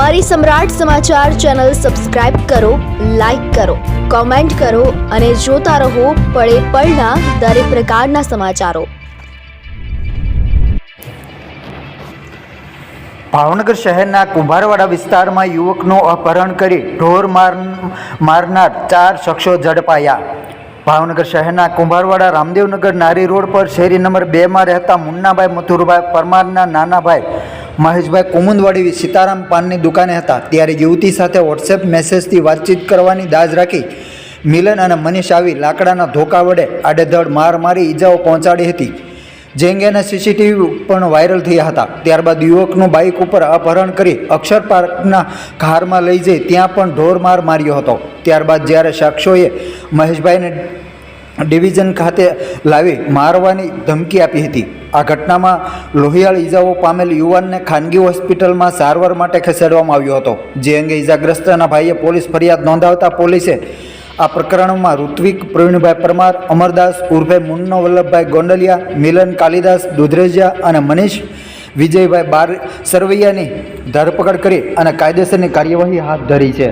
અમારી Samrat Samachar channel subscribe કરો, like કરો, કોમેન્ટ કરો અને જોતા રહો પળે પળના દરેક પ્રકારના સમાચારો. ભાવનગર શહેરના કુંભારવાડા વિસ્તારમાં યુવકનું અપહરણ કરી ઢોર માર, મારનાર ચાર શખ્સો ઝડપાયા. ભાવનગર શહેરના કુંભારવાડા રામદેવનગર નારી રોડ પર શેરી નંબર બેમાં રહેતા મુન્નાભાઈ મથુરભાઈ પરમારના નાના ભાઈ મહેશભાઈ કુમુંદવાડી સીતારામ પાનની દુકાને હતા. ત્યારે યુવતી સાથે વોટ્સએપ મેસેજથી વાતચીત કરવાની દાજ રાખી મિલન અને મનીષ આવી લાકડાના ધોકા વડે આડેધડ માર મારી ઈજાઓ પહોંચાડી હતી. જે અંગેના સીસીટીવી પણ વાયરલ થયા હતા. ત્યારબાદ યુવકનું બાઇક ઉપર અપહરણ કરી અક્ષર પાર્કના ઘારમાં લઈ જઈ ત્યાં પણ ઢોરમાર માર્યો હતો. ત્યારબાદ જ્યારે શખ્સોએ મહેશભાઈને ડિવિઝન ખાતે લાવી મારવાની ધમકી આપી હતી. આ ઘટનામાં લોહિયાળ ઈજાઓ પામેલ યુવાનને ખાનગી હોસ્પિટલમાં સારવાર માટે ખસેડવામાં આવ્યો હતો. જે અંગે ઈજાગ્રસ્તના ભાઈએ પોલીસ ફરિયાદ નોંધાવતા પોલીસે આ પ્રકરણમાં ઋત્વિક, પ્રવીણભાઈ પરમાર, અમરદાસ, ઉર્ફે મુન્નો વલ્લભભાઈ ગોંડલિયા, મિલન કાલિદાસ, દુધરેજિયા અને મનીષ, વિજયભાઈ બાર, સરવૈયાની ધરપકડ કરી અને કાયદેસરની કાર્યવાહી હાથ ધરી છે.